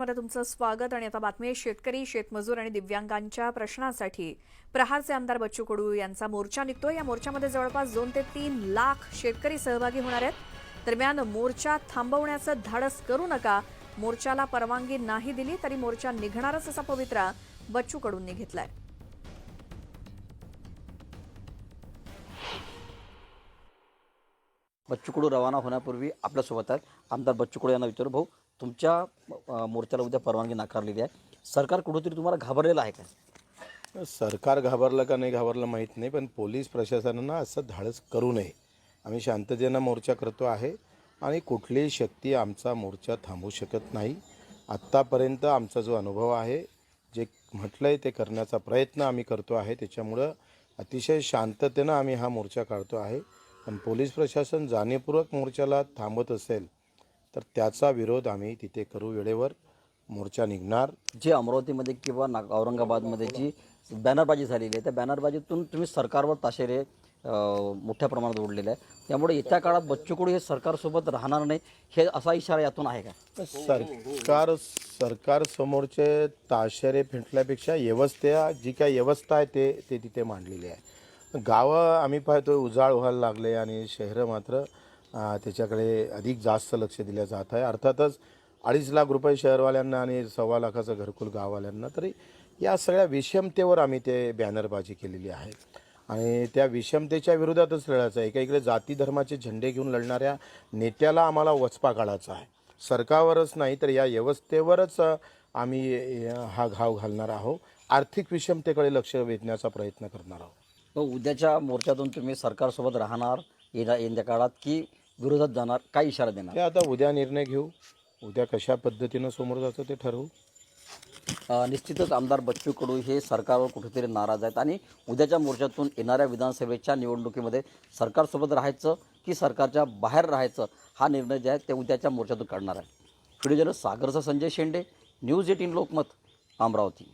मध्ये तुमचं स्वागत आणि आता बातमी आहे शेतकरी शेतमजूर आणि दिव्यांगांच्या प्रश्नांसाठी. प्रहारचे आमदार बच्चू कडू यांचा मोर्चा निघतो या मोर्चामध्ये जवळपास दोन ते तीन लाख शेतकरी सहभागी होणार आहेत. दरम्यान मोर्चा थांबवण्याचं धाडस करू नका. मोर्चाला परवानगी नाही दिली तरी मोर्चा निघणारच असा पवित्रा बच्चू कडूंनी घेतलाय. बच्चू कडू रवाना होण्यापूर्वी आपल्यासोबत आहेत. आमदार बच्चू कडू यांना विचारू भाऊ तुमच्या मोर्चाला उद्या परवानगी नाकारलेली आहे. सरकार कुठंतरी तुम्हाला घाबरलेलं आहे का? सरकार घाबरलं का नाही घाबरलं माहीत नाही पण पोलीस प्रशासनानं असं धाडस करू नये. आम्ही शांततेनं मोर्चा करतो आहे आणि कुठलीही शक्ती आमचा मोर्चा थांबवू शकत नाही. आत्तापर्यंत आमचा जो अनुभव आहे जे म्हटलं आहे ते करण्याचा प्रयत्न आम्ही करतो आहे. त्याच्यामुळं अतिशय शांततेनं आम्ही हा मोर्चा काढतो आहे. पण पोलीस प्रशासन जाणीवपूर्वक मोर्चाला थांबत असेल तर त्याचा विरोध आम्ही तिथे करू वेळेवर. मोर्चा निघणार. जे अमरावतीमध्ये किंवा ना औरंगाबादमध्ये जी बॅनरबाजी झालेली आहे त्या बॅनरबाजीतून तुम्ही सरकारवर ताशेरे मोठ्या प्रमाणात ओढलेले आहे त्यामुळे येत्या काळात बच्चू कडू हे सरकारसोबत राहणार नाही हे असा इशारा यातून आहे का? सरकार सरकार समोरचे ताशेरे फेटल्यापेक्षा व्यवस्था जी काही व्यवस्था आहे ते ते तिथे मांडलेली आहे. गावं आम्ही पाहतो उजाळ व्हायला लागले आणि शहरं मात्र त्याच्याकडे अधिक जास्त लक्ष दिलं जात आहे. अर्थातच अडीच लाख रुपये शहरवाल्यांना आणि सव्वा लाखाचं घरकुल गाववाल्यांना तरी या सगळ्या विषमतेवर आम्ही ते बॅनरबाजी केलेली आहे. आणि त्या विषमतेच्या विरोधातच लढायचं आहे. एका इकडे जाती धर्माचे झेंडे घेऊन लढणाऱ्या नेत्याला आम्हाला वचपा काढायचा आहे. सरकारवरच नाही तर या व्यवस्थेवरच आम्ही हा घाव घालणार आहोत. आर्थिक विषमतेकडे लक्ष वेधण्याचा प्रयत्न करणार आहोत. उद्याच्या मोर्चातून तुम्ही सरकारसोबत राहणार येण्या येत्या काळात की विरोधात जाणार काय इशारा देणार? ते आता उद्या निर्णय घेऊ. उद्या कशा पद्धतीनं समोर जायचं ते ठरवू. अ, निश्चितच आमदार बच्चू कडू हे सरकारवर कुठेतरी नाराज आहेत आणि उद्याच्या मोर्चातून येणाऱ्या विधानसभेच्या निवडणुकीमध्ये सरकारसोबत राहायचं की सरकारच्या बाहेर राहायचं हा निर्णय जे आहे ते उद्याच्या मोर्चातून काढणार आहे. व्हिडिओ जर्नलिस्ट सागरचा संजय शेंडे न्यूज एटीन लोकमत अमरावती.